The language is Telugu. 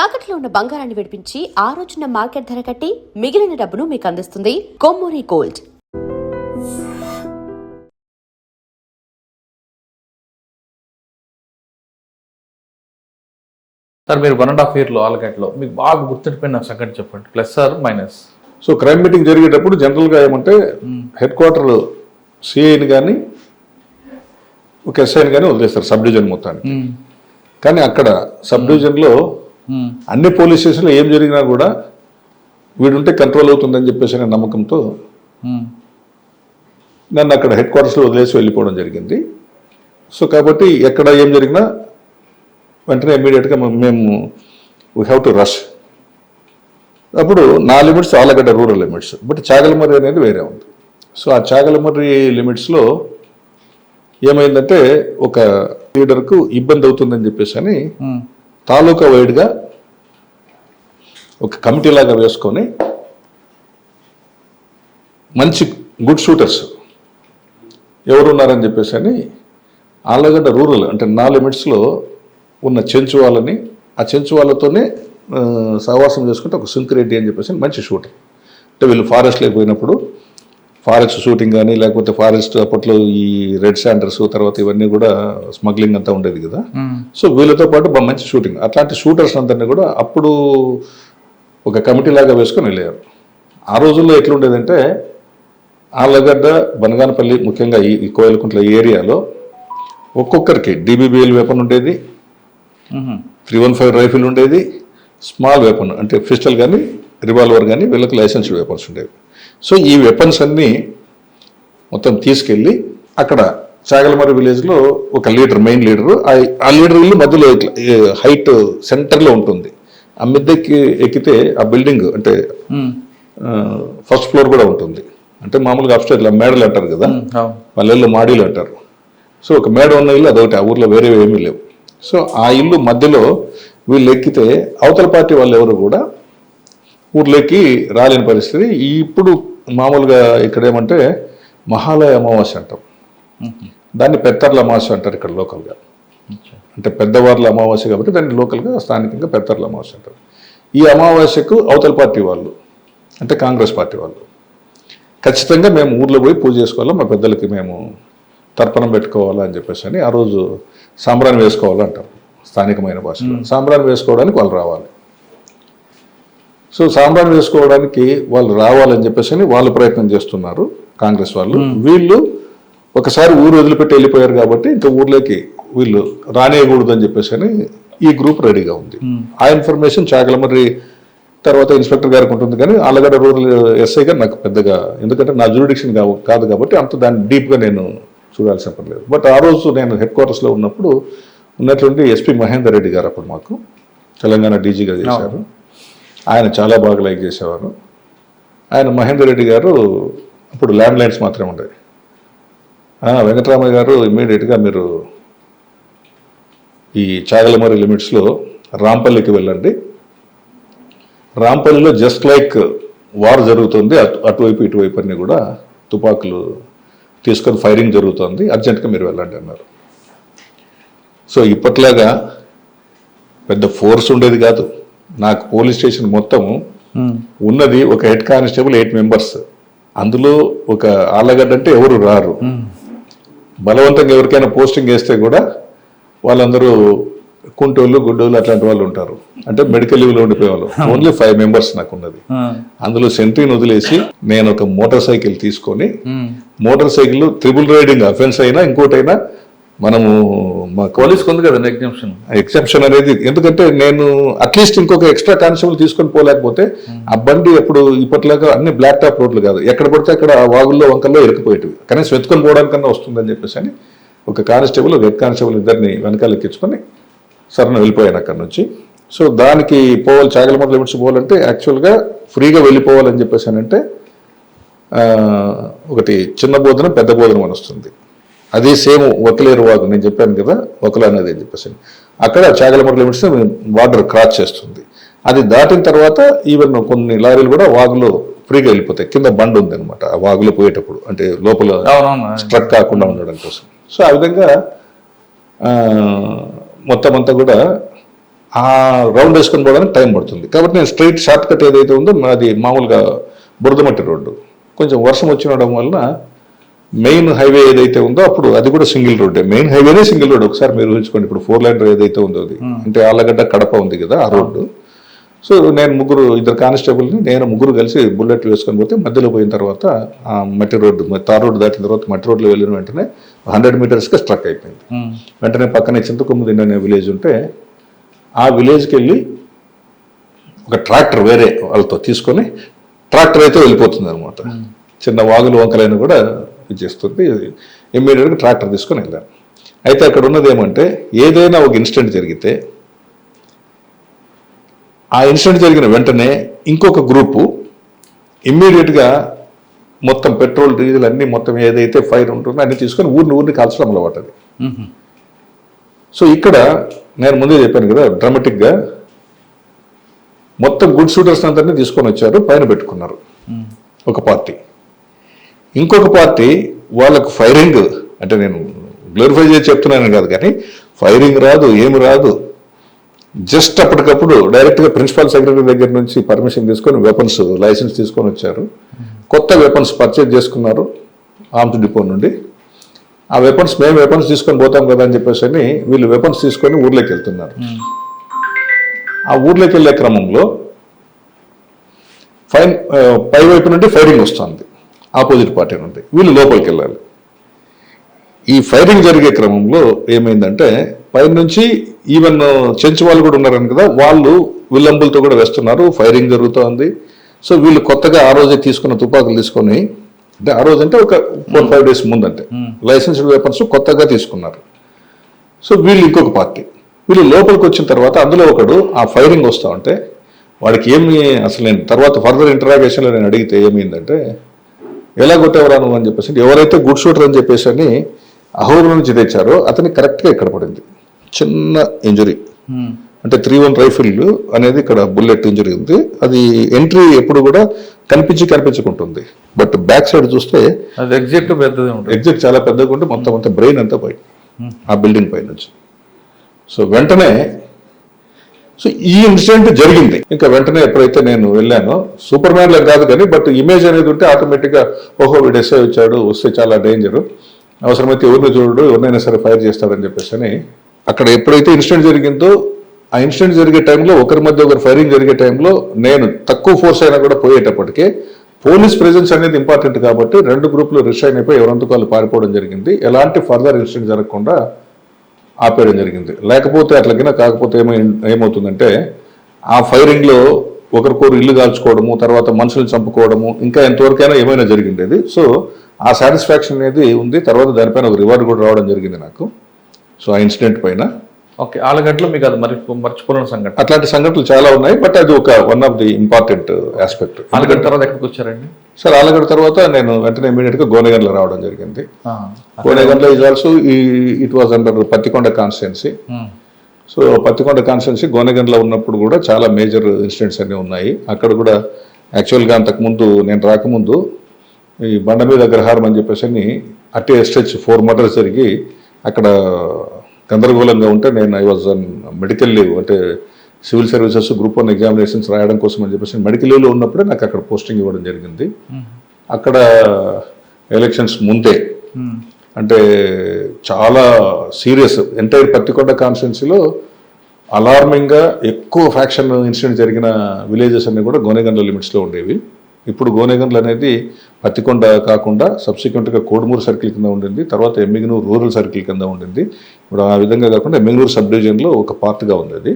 తాకట్లో ఉన్న బంగారాన్ని విడిపించి ఆ రోజున మార్కెట్ ధర కట్టి మిగిలిన డబ్బును మీకు అందిస్తుంది కొమ్మూరి గోల్డ్. సార్ మీరు వన్ అండ్ హాఫ్ ఇయర్లో ఆలగడ్డలో మీకు బాగా గుర్తుండిపోయిన సంగతి చెప్పండి. Plus sir minus. So crime meeting జరిగేటప్పుడు జనరల్గా ఏమంటే హెడ్ క్వార్టర్ సిఐని కానీ ఒక ఎస్ఐని కానీ వదిలేస్తారు సబ్ డివిజన్ మొత్తానికి. కానీ అక్కడ సబ్ డివిజన్లో అన్ని పోలీస్ స్టేషన్లో ఏం జరిగినా కూడా వీడుంటే కంట్రోల్ అవుతుందని చెప్పేసి అనే నమ్మకంతో నన్ను అక్కడ హెడ్ క్వార్టర్స్లో వదిలేసి వెళ్ళిపోవడం జరిగింది. సో కాబట్టి ఎక్కడ ఏం జరిగినా వెంటనే ఇమీడియట్గా మేము వీ హ్యావ్ టు రష్ అప్పుడు నా limits Allagadda rural limits but Chagalamarri అనేది వేరే ఉంది. సో ఆ చాగలమర్రి లిమిట్స్లో ఏమైందంటే ఒక లీడర్కు ఇబ్బంది అవుతుందని చెప్పేసి అని తాలూకా వైడ్గా ఒక కమిటీ లాగా వేసుకొని మంచి గుడ్ షూటర్స్. ఎవరున్నారని చెప్పేసి అని ఆళ్ళగడ్డ రూరల్ అంటే నా లిమిట్స్లో ఉన్న చెంచు వాళ్ళని ఆ చెంచు వాళ్ళతోనే సహవాసం చేసుకుంటే ఒక సుంకిరెడ్డి అని చెప్పేసి మంచి షూటర్. అంటే వీళ్ళు ఫారెస్ట్లోకి పోయినప్పుడు ఫారెస్ట్ షూటింగ్ కానీ లేకపోతే ఫారెస్ట్ అప్పట్లో ఈ రెడ్ శాండర్స్ తర్వాత ఇవన్నీ కూడా స్మగ్లింగ్ అంతా ఉండేది కదా. సో వీళ్ళతో పాటు మంచి షూటింగ్. అట్లాంటి షూటర్స్ అందరినీ కూడా అప్పుడు ఒక కమిటీ లాగా వేసుకొని వెళ్ళారు. ఆ రోజుల్లో ఎట్లుండేదంటే ఆళ్ళగడ్డ బనగానపల్లి ముఖ్యంగా ఈ ఈ కోయలకుంట్ల ఏరియాలో ఒక్కొక్కరికి డీబీబీఎల్ వెపన్ ఉండేది త్రీ వన్ ఫైవ్ రైఫిల్ ఉండేది స్మాల్ వెపన్ అంటే పిస్టల్ కానీ రివాల్వర్ కానీ వీళ్ళకి లైసెన్స్డ్ వెపన్స్ ఉండేవి. సో ఈ వెపన్స్ అన్నీ మొత్తం తీసుకెళ్ళి అక్కడ చాగలమర్రి విలేజ్లో ఒక లీడర్ మెయిన్ లీడరు ఆ లీడర్ ఇల్లు మధ్యలో ఇట్లా హైట్ సెంటర్లో ఉంటుంది. ఆ మిద్దెక్కి ఎక్కితే ఆ బిల్డింగ్ అంటే ఫస్ట్ ఫ్లోర్ కూడా ఉంటుంది. అంటే మామూలుగా అప్స్టైర్ ఇలా మేడలు అంటారు కదా? పల్లెల్లో మాడీలు అంటారు. సో ఒక మేడ ఉన్న ఇల్లు అదొకటి. ఆ ఊర్లో వేరే ఏమీ లేవు. సో ఆ ఇల్లు మధ్యలో వీళ్ళు ఎక్కితే అవతల పార్టీ వాళ్ళు ఎవరు కూడా ఊర్లోకి రాలేని పరిస్థితి. ఇప్పుడు మామూలుగా ఇక్కడ ఏమంటే మహాలయ అమావాస్య అంటాం. దాన్ని పెత్తర్ల అమావాస్య అంటారు ఇక్కడ లోకల్గా. అంటే పెద్దవార్ల అమావాస్య కాబట్టి దాన్ని లోకల్గా స్థానికంగా పెద్దర్ల అమావాస్య అంటారు. ఈ అమావాస్యకు అవతల పార్టీ వాళ్ళు అంటే కాంగ్రెస్ పార్టీ వాళ్ళు ఖచ్చితంగా మేము ఊర్లో పోయి పూజ చేసుకోవాలా మా పెద్దలకి మేము తర్పణం పెట్టుకోవాలా అని చెప్పేసి అని ఆ రోజు సాంబ్రాన్ని వేసుకోవాలంటారు స్థానికమైన భాషలో. సాంబ్రాన్ని వేసుకోవడానికి వాళ్ళు రావాలి. సో సాంబ్రాన్ని వేసుకోవడానికి వాళ్ళు రావాలని చెప్పేసి అని వాళ్ళు ప్రయత్నం చేస్తున్నారు కాంగ్రెస్ వాళ్ళు. వీళ్ళు ఒకసారి ఊరు వదిలిపెట్టి వెళ్ళిపోయారు కాబట్టి ఇంకా ఊర్లోకి వీళ్ళు రానియకూడదు అని చెప్పేసి అని ఈ గ్రూప్ రెడీగా ఉంది. ఆ ఇన్ఫర్మేషన్ చాకలమర్రి తర్వాత ఇన్స్పెక్టర్ గారికి ఉంటుంది కానీ ఆలగడ్డ రూరల్ ఎస్ఐ గారు నాకు పెద్దగా ఎందుకంటే నా జ్యూరిడిక్షన్ కాదు కాబట్టి అంత దాన్ని డీప్గా నేను చూడాల్సిన పని లేదు. బట్ ఆ రోజు నేను హెడ్ క్వార్టర్స్లో ఉన్నప్పుడు ఉన్నటువంటి ఎస్పీ మహేందర్ రెడ్డి గారు అప్పుడు మాకు తెలంగాణ డీజీగా చేశారు. ఆయన చాలా బాగా లైక్ చేసేవారు. ఆయన మహేందర్ రెడ్డి గారు అప్పుడు ల్యాండ్ లైన్స్ మాత్రమే ఉండేవి వెంకటరామయ్య గారు ఇమ్మీడియట్గా మీరు ఈ చాగలమరి లిమిట్స్లో రాంపల్లికి వెళ్ళండి. రాంపల్లిలో జస్ట్ లైక్ వార్ జరుగుతుంది. అటు అటువైపు ఇటువైపు అన్ని కూడా తుపాకులు తీసుకొని ఫైరింగ్ జరుగుతుంది. అర్జెంటుగా మీరు వెళ్ళండి అన్నారు. సో ఇప్పట్లాగా పెద్ద ఫోర్స్ ఉండేది కాదు. నాకు పోలీస్ స్టేషన్ మొత్తం ఉన్నది ఒక హెడ్ కానిస్టేబుల్ ఎయిట్ మెంబర్స్. అందులో ఒక ఆళ్ళగడ్డ అంటే ఎవరు రారు. బలవంతంగా ఎవరికైనా పోస్టింగ్ వేస్తే కూడా వాళ్ళందరూ కుంటోళ్ళు గుడ్డోళ్ళు అట్లాంటి వాళ్ళు ఉంటారు. అంటే మెడికల్ లీవ్లో ఉండిపోయేవాళ్ళు. ఓన్లీ ఫైవ్ మెంబర్స్ నాకు ఉన్నది. అందులో సెంట్రీని వదిలేసి నేను ఒక మోటార్ సైకిల్ తీసుకొని motor cycle triple riding offence అయినా ఇంకోటైనా మనము మా పోలీస్కి ఉంది కదా ఎగ్జామ్షన్? ఎగ్జామ్షన్ అనేది. ఎందుకంటే నేను అట్లీస్ట్ ఇంకొక ఎక్స్ట్రా కానిస్టేబుల్ తీసుకొని పోలేకపోతే ఆ బండి అప్పుడు ఇప్పట్లాగా అన్ని బ్లాక్ టాప్ రోడ్లు కాదు. ఎక్కడ పడితే అక్కడ వాగుల్లో వంకల్లో ఇరుక్కుపోయేటివి. కనీసం వెతుకొని పోవడానికన్నా వస్తుందని చెప్పేసి అని ఒక కానిస్టేబుల్ ఒక హెడ్ కానిస్టేబుల్ ఇద్దరిని వెనకాల ఎక్కించుకొని సరణ వెళ్ళిపోయాను అక్కడ నుంచి. సో దానికి పోవాలి చాగలమర్రి లిమిట్స్ పోవాలంటే యాక్చువల్గా ఫ్రీగా వెళ్ళిపోవాలని చెప్పేసి అని అంటే ఆ, ఒకటి చిన్న బోధన పెద్ద బోధనం అని వస్తుంది అది సేమ్ ఒకలేరు వాగు నేను చెప్పాను కదా ఒకల అనేది అని చెప్పేసి అక్కడ చాగలమర్రి లిమిట్స్ వాటర్ క్రాస్ చేస్తుంది. అది దాటిన తర్వాత ఈవెన్ కొన్ని లారీలు కూడా వాగులో ఫ్రీగా వెళ్ళిపోతాయి. కింద బండ్ ఉంది అనమాట ఆ వాగులో పోయేటప్పుడు. అంటే లోపల స్ట్రక్ కాకుండా ఉండడం కోసం. సో ఆ విధంగా మొత్తం అంతా కూడా ఆ రౌండ్ వేసుకొని పోవడానికి టైం పడుతుంది. కాబట్టి నేను స్ట్రైట్ షార్ట్ కట్ ఏదైతే ఉందో అది మామూలుగా బురదమట్టి రోడ్డు. కొంచెం వర్షం వచ్చినడం వలన మెయిన్ హైవే ఏదైతే ఉందో అప్పుడు అది కూడా సింగిల్ రోడ్డే. మెయిన్ హైవేనే సింగిల్ రోడ్. ఒకసారి మీరు ఊహించుకోండి ఇప్పుడు ఫోర్ లైన్ ఏదైతే ఉందో అది. అంటే ఆళ్ళగడ్డ కడప ఉంది కదా ఆ రోడ్డు. సో నేను ముగ్గురు ఇద్దరు కానిస్టేబుల్ని నేను ముగ్గురు కలిసి బుల్లెట్ వేసుకొని పోతే మధ్యలో పోయిన తర్వాత ఆ మట్టి రోడ్డు తార్ రోడ్డు దాటిన తర్వాత మట్టి రోడ్లో వెళ్ళిన వెంటనే హండ్రెడ్ మీటర్స్కి స్ట్రక్ అయిపోయింది. వెంటనే పక్కనే చింతకొమ్ముదిండి అనే విలేజ్ ఉంటే ఆ విలేజ్కి వెళ్ళి ఒక ట్రాక్టర్ వేరే వాళ్ళతో తీసుకొని ట్రాక్టర్ అయితే వెళ్ళిపోతుంది అనమాట చిన్న వాగులు వంకలైన కూడా ఇచ్చేస్తుంది ఇమ్మీడియట్గా ట్రాక్టర్ తీసుకొని వెళ్ళాను. అయితే అక్కడ ఉన్నది ఏమంటే ఏదైనా ఒక ఇన్సిడెంట్ జరిగితే ఆ ఇన్సిడెంట్ జరిగిన వెంటనే ఇంకొక గ్రూపు ఇమ్మీడియట్గా మొత్తం పెట్రోల్ డీజిల్ అన్ని మొత్తం ఏదైతే ఫైర్ ఉంటుందో అన్ని తీసుకొని ఊరిని ఊరిని కాల్చడం అలవాటది సో ఇక్కడ నేను ముందే చెప్పాను కదా డ్రామాటిక్గా మొత్తం గుడ్ షూటర్స్ అందరినీ తీసుకొని వచ్చారు పైన పెట్టుకున్నారు. ఒక పార్టీ. ఇంకొక పార్టీ వాళ్ళకు ఫైరింగ్ అంటే నేను గ్లోరిఫై చేసి చెప్తున్నాను కాదు కానీ ఫైరింగ్ రాదు ఏమి రాదు. జస్ట్ అప్పటికప్పుడు డైరెక్ట్గా ప్రిన్సిపల్ సెక్రటరీ దగ్గర నుంచి పర్మిషన్ తీసుకొని వెపన్స్ లైసెన్స్ తీసుకొని వచ్చారు. కొత్త వెపన్స్ పర్చేజ్ చేసుకున్నారు ఆర్మ్స్ డిపో నుండి. ఆ వెపన్స్ మేము వెపన్స్ తీసుకొని పోతాం కదా అని చెప్పేసి అని వీళ్ళు వెపన్స్ తీసుకొని ఊర్లోకి వెళ్తున్నారు. ఆ ఊర్లోకి వెళ్ళే క్రమంలో ఫైన్ పై వైపు నుండి ఫైరింగ్ వస్తుంది. ఆపోజిట్ పార్టీ నుండి. వీళ్ళు లోపలికి వెళ్ళాలి. ఈ ఫైరింగ్ జరిగే క్రమంలో ఏమైందంటే పైనుంచి ఈవెన్ చెంచు వాళ్ళు కూడా ఉన్నారని కదా వాళ్ళు విల్లంబులతో కూడా వేస్తున్నారు ఫైరింగ్ జరుగుతోంది. సో వీళ్ళు కొత్తగా ఆ రోజే తీసుకున్న తుపాకులు తీసుకొని అంటే ఆ రోజు అంటే ఒక ఫోర్ ఫైవ్ డేస్ ముందంటే లైసెన్స్డ్ వెపన్స్ కొత్తగా తీసుకున్నారు. సో వీళ్ళు ఇంకొక పార్టీ. వీళ్ళు లోపలికి వచ్చిన తర్వాత అందులో ఒకడు ఆ ఫైరింగ్ వస్తా ఉంటే వాడికి ఏమి అసలు నేను తర్వాత ఫర్దర్ ఇంటరాగేషన్లో నేను అడిగితే ఏమైందంటే ఎలా కొట్టేవరా నువ్వు? అని చెప్పేసి ఎవరైతే గుడ్ షూటర్ అని చెప్పేసి అని అహోబుల నుంచి తెచ్చారో అతనికి కరెక్ట్గా ఇక్కడ పడింది. చిన్న ఇంజురీ. అంటే త్రీ వన్ రైఫిల్ అనేది ఇక్కడ బుల్లెట్ ఇంజరీ ఉంది. అది ఎంట్రీ ఎప్పుడు కూడా కనిపించి కనిపించుకుంటుంది. బట్ బ్యాక్ సైడ్ చూస్తే అది ఎగ్జాక్ట్ పెద్దది ఉంటుంది. ఎగ్జిట్ చాలా పెద్దగా ఉంటే మొత్తం అంతా బ్రెయిన్ అంతా పోయి ఆ బిల్డింగ్ పై నుంచి. సో వెంటనే సో ఈ ఇన్సిడెంట్ జరిగింది. ఇంకా వెంటనే ఎప్పుడైతే నేను వెళ్ళానో సూపర్ మ్యాన్ లాగా కాదు కానీ బట్ ఇమేజ్ అనేది ఉంటే ఆటోమేటిక్గా ఓహో వీడు ఎస్ఐ వచ్చాడు వస్తే చాలా డేంజర్ అవసరమైతే ఎవరిని చూడడు ఎవరినైనా సరే ఫైర్ చేస్తాడని చెప్పేసి అని అక్కడ ఎప్పుడైతే ఇన్సిడెంట్ జరిగిందో ఆ ఇన్సిడెంట్ జరిగే టైంలో ఒకరి మధ్య ఒకరు ఫైరింగ్ జరిగే టైంలో నేను తక్కువ ఫోర్స్ అయినా కూడా పోయేటప్పటికే పోలీస్ ప్రెజెన్స్ అనేది ఇంపార్టెంట్ కాబట్టి రెండు గ్రూపులు రిషైన్ అయిపోయి ఎవరంతకు వాళ్ళు పారిపోవడం జరిగింది. ఎలాంటి ఫర్దర్ ఇన్సిడెంట్ జరగకుండా ఆపేయడం జరిగింది. లేకపోతే అట్లకినా కాకపోతే ఏమై ఏమవుతుందంటే ఆ ఫైరింగ్లో ఒకరికొకరు ఇల్లు కాల్చుకోవడము తర్వాత మనుషులు చంపుకోవడము ఇంకా ఎంతవరకైనా ఏమైనా జరిగిండేది. సో ఆ సాటిస్ఫాక్షన్ అనేది ఉంది. తర్వాత దానిపైన ఒక రివార్డ్ కూడా రావడం జరిగింది నాకు. సో ఆ ఇన్సిడెంట్ పైన. ఓకే ఆలగడ్డలో మీకు అది మరి మర్చిపోలేని సంఘటన. అట్లాంటి సంఘటనలు చాలా ఉన్నాయి బట్ అది ఒక one of the important aspect. Allagadda తర్వాత ఎక్కడికి వచ్చారండి? సార్ ఆలగడ్డ తర్వాత నేను వెంటనే ఇమీడియట్గా గోనెగండ్ల రావడం జరిగింది. ఆ. Gonegandla is also it was under Pattikonda constituency. So Pattikonda constituency గోనెగండ్లో ఉన్నప్పుడు కూడా చాలా మేజర్ ఇన్సిడెంట్స్ అన్నీ ఉన్నాయి. అక్కడ కూడా యాక్చువల్గా అంతకుముందు నేను రాకముందు ఈ బండ మీద అగ్రహారం అని చెప్పేసి అని అట్టి ఎస్టెచ్ ఫోర్ మర్డర్స్ జరిగి అక్కడ గందరగోళంగా ఉంటే నేను I was on medical leave అంటే civil services group one examinations రాయడం కోసం అని చెప్పేసి మెడికల్ లీవ్లో ఉన్నప్పుడే నాకు అక్కడ పోస్టింగ్ ఇవ్వడం జరిగింది. అక్కడ ఎలక్షన్స్ ముందే. అంటే చాలా సీరియస్ ఎంటైర్ పత్తికొండ కాన్స్టిట్యున్సీలో అలార్మింగ్గా ఎక్కువ ఫ్యాక్షన్ ఇన్సిడెంట్ జరిగిన విలేజెస్ అన్ని కూడా గోనెగండ్ల లిమిట్స్లో ఉండేవి. ఇప్పుడు గోనెగండ్లు అనేది పత్తికొండ కాకుండా సబ్సిక్వెంట్గా కోడుమూరు సర్కిల్ కింద ఉండింది తర్వాత ఎమ్మిగనూరు రూరల్ సర్కిల్ కింద ఉండింది. ఇప్పుడు ఆ విధంగా కాకుండా ఎమ్మిగనూరు సబ్ డివిజన్లో ఒక పార్ట్గా ఉంది అది.